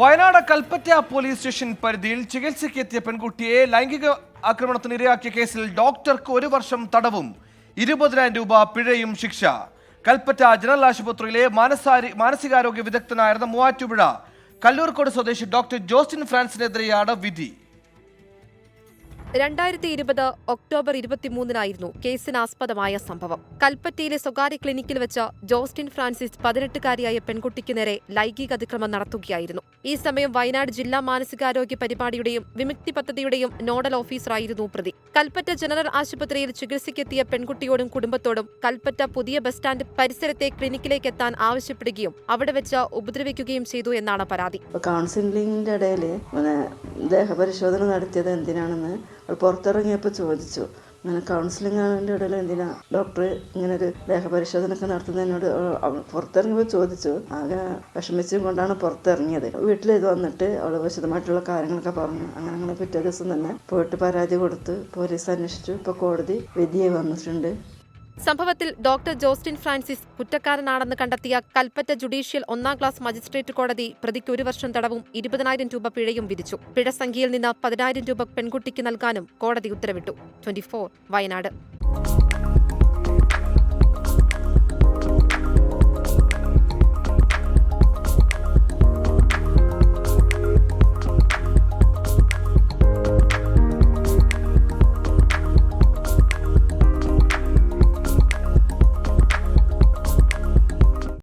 Wayanad Kalpetta police station പരിധിയിൽ ചികിത്സയ്ക്ക് എത്തിയ പെൺകുട്ടിയെ ലൈംഗിക ആക്രമണത്തിന് ഇരയാക്കിയ കേസിൽ ഡോക്ടർക്ക് ഒരു വർഷം തടവും ഇരുപതിനായിരം രൂപ പിഴയും ശിക്ഷ. കൽപ്പറ്റ ജനറൽ ആശുപത്രിയിലെ മാനസാരി മാനസികാരോഗ്യ വിദഗ്ധനായിരുന്ന മൂവാറ്റുപുഴ കല്ലൂർക്കോട് സ്വദേശി ഡോക്ടർ ജോസ്റ്റിൻ ഫ്രാൻസിനെതിരെയാണ് വിധി. രണ്ടായിരത്തി ഇരുപത് ഒക്ടോബർ ഇരുപത്തിമൂന്നിനായിരുന്നു കേസിനാസ്പദമായ സംഭവം. കൽപ്പറ്റയിലെ സ്വകാര്യ ക്ലിനിക്കിൽ വെച്ച് ജോസ്റ്റിൻ ഫ്രാൻസിസ് പതിനെട്ടുകാരിയായ പെൺകുട്ടിക്ക് നേരെ ലൈംഗിക അതിക്രമം നടത്തുകയായിരുന്നു. ഈ സമയം വയനാട് ജില്ലാ മാനസികാരോഗ്യ പരിപാടിയുടെയും വിമുക്തി പദ്ധതിയുടെയും നോഡൽ ഓഫീസറായിരുന്നു പ്രതി. കൽപ്പറ്റ ജനറൽ ആശുപത്രിയിൽ ചികിത്സയ്ക്കെത്തിയ പെൺകുട്ടിയോടും കുടുംബത്തോടും കൽപ്പറ്റ പുതിയ ബസ് സ്റ്റാൻഡ് പരിസരത്തെ ക്ലിനിക്കിലേക്ക് എത്താൻ ആവശ്യപ്പെടുകയും അവിടെ വെച്ച് ഉപദ്രവിക്കുകയും ചെയ്തു എന്നാണ് പരാതി. കൗൺസിലിംഗിന്റെ ഇടയിൽ ദേഹപരിശോധന നടത്തിയത് എന്തിനാണെന്ന് അവൾ പുറത്തിറങ്ങിയപ്പോൾ ചോദിച്ചു അങ്ങനെ കൗൺസിലിങ്ങിന്റെ ഇടയിൽ എന്തിനാ ഡോക്ടർ ഇങ്ങനെ ഒരു ദേഹപരിശോധന ഒക്കെ നടത്തുന്നതിനോട് പുറത്തിറങ്ങിയപ്പോൾ ചോദിച്ചു ആകെ വിഷമിച്ചും കൊണ്ടാണ് പുറത്തിറങ്ങിയത്. വീട്ടിൽ ഇത് വന്നിട്ട് അവൾ വിശദമായിട്ടുള്ള കാര്യങ്ങളൊക്കെ പറഞ്ഞു. അങ്ങനെ അങ്ങനെ പിറ്റേ ദിവസം തന്നെ പോയിട്ട് പരാതി കൊടുത്ത് പോലീസ് അന്വേഷിച്ചു. ഇപ്പോൾ കോടതി വിധിയെ വന്നിട്ടുണ്ട്. സംഭവത്തിൽ ഡോക്ടർ ജോസ്റ്റിൻ ഫ്രാൻസിസ് കുറ്റക്കാരനാണെന്ന് കണ്ടെത്തിയ കൽപ്പറ്റ ജുഡീഷ്യൽ ഒന്നാം ക്ലാസ് മജിസ്ട്രേറ്റ് കോടതി പ്രതിക്ക് ഒരു വർഷം തടവും ഇരുപതിനായിരം രൂപ പിഴയും വിധിച്ചു. പിഴ സംഖ്യയിൽ നിന്ന് പതിനായിരം രൂപ പെൺകുട്ടിക്ക് നൽകാനും കോടതി ഉത്തരവിട്ടു. ട്വന്റി വയനാട്.